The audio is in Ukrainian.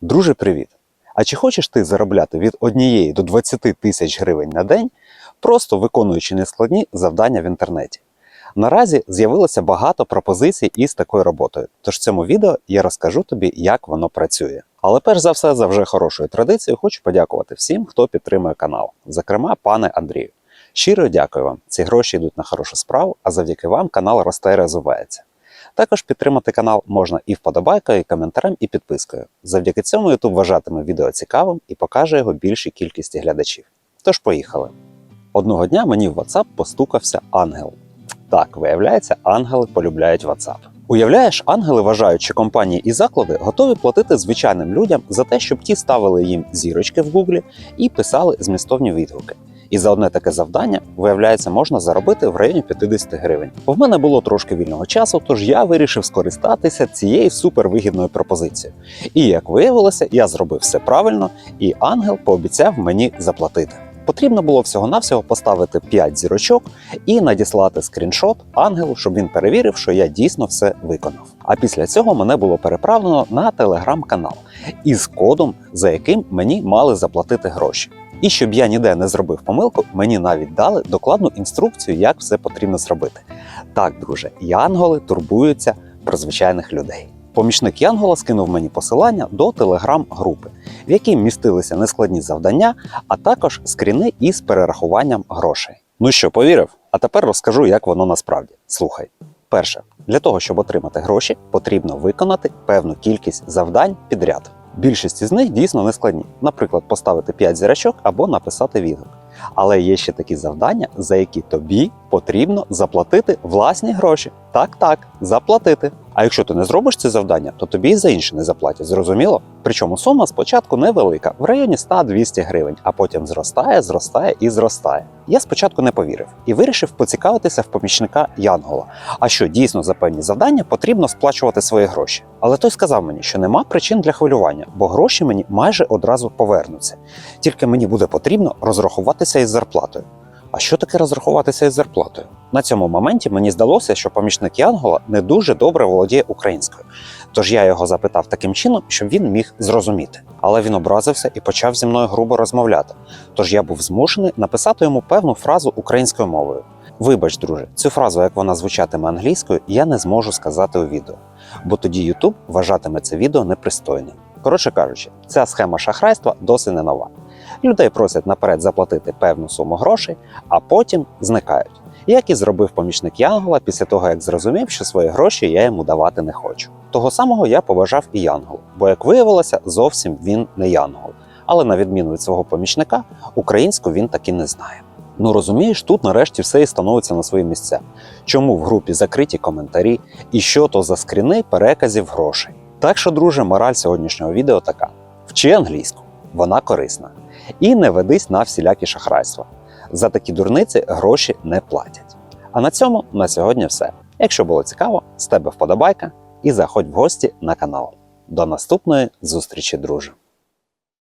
Друже, привіт! А чи хочеш ти заробляти від 1 до 20 тисяч гривень на день, просто виконуючи нескладні завдання в інтернеті? Наразі з'явилося багато пропозицій із такою роботою. Тож в цьому відео я розкажу тобі, як воно працює. Але перш за все, за вже хорошою традицією, хочу подякувати всім, хто підтримує канал, зокрема, пане Андрію. Щиро дякую вам. Ці гроші йдуть на хорошу справу, а завдяки вам канал росте і розвивається. Також підтримати канал можна і вподобайкою, і коментарем, і підпискою. Завдяки цьому YouTube вважатиме відео цікавим і покаже його більшій кількості глядачів. Тож поїхали. Одного дня мені в WhatsApp постукався ангел. Так, виявляється, ангели полюбляють WhatsApp. Уявляєш, ангели вважають, що компанії і заклади готові платити звичайним людям за те, щоб ті ставили їм зірочки в Гуглі і писали змістовні відгуки. І за одне таке завдання, виявляється, можна заробити в районі 50 гривень. В мене було трошки вільного часу, тож я вирішив скористатися цією супервигідною пропозицією. І як виявилося, я зробив все правильно, і ангел пообіцяв мені заплатити. Потрібно було всього-навсього поставити 5 зірочок і надіслати скріншот ангелу, щоб він перевірив, що я дійсно все виконав. А після цього мене було переправлено на телеграм-канал із кодом, за яким мені мали заплатити гроші. І щоб я ніде не зробив помилку, мені навіть дали докладну інструкцію, як все потрібно зробити. Так, друже, янголи турбуються про звичайних людей. Помічник Янгола скинув мені посилання до телеграм-групи, в якій містилися нескладні завдання, а також скріни із перерахуванням грошей. Ну що, повірив? А тепер розкажу, як воно насправді. Слухай. Перше, для того, щоб отримати гроші, потрібно виконати певну кількість завдань підряд. Більшість із них дійсно нескладні. Наприклад, поставити 5 зірочок або написати відгук. Але є ще такі завдання, за які тобі потрібно заплатити власні гроші. Так, так, заплатити. А якщо ти не зробиш ці завдання, то тобі і за інші не заплатять. Зрозуміло? Причому сума спочатку невелика, в районі 100-200 гривень, а потім зростає, зростає і зростає. Я спочатку не повірив і вирішив поцікавитися в помічника Янгола. А що дійсно за певні завдання потрібно сплачувати свої гроші. Але той сказав мені, що нема причин для хвилювання, бо гроші мені майже одразу повернуться. Тільки мені буде потрібно розрахуватися із зарплатою. А що таке розрахуватися із зарплатою? На цьому моменті мені здалося, що помічник Янгола не дуже добре володіє українською. Тож я його запитав таким чином, щоб він міг зрозуміти. Але він образився і почав зі мною грубо розмовляти. Тож я був змушений написати йому певну фразу українською мовою. Вибач, друже, цю фразу, як вона звучатиме англійською, я не зможу сказати у відео, бо тоді YouTube вважатиме це відео непристойним. Коротше кажучи, ця схема шахрайства досить не нова. Людей просять наперед заплатити певну суму грошей, а потім зникають. Як і зробив помічник Янгола після того, як зрозумів, що свої гроші я йому давати не хочу. Того самого я побажав і Янгол, бо, як виявилося, зовсім він не Янгол. Але на відміну від свого помічника, українську він таки не знає. Ну розумієш, тут нарешті все і становиться на свої місця. Чому в групі закриті коментарі і що то за скріни переказів грошей? Так що, друже, мораль сьогоднішнього відео така: вчи англійську, вона корисна. І не ведись на всілякі шахрайства. За такі дурниці гроші не платять. А на цьому на сьогодні все. Якщо було цікаво, з тебе вподобайка і заходь в гості на канал. До наступної зустрічі, друже!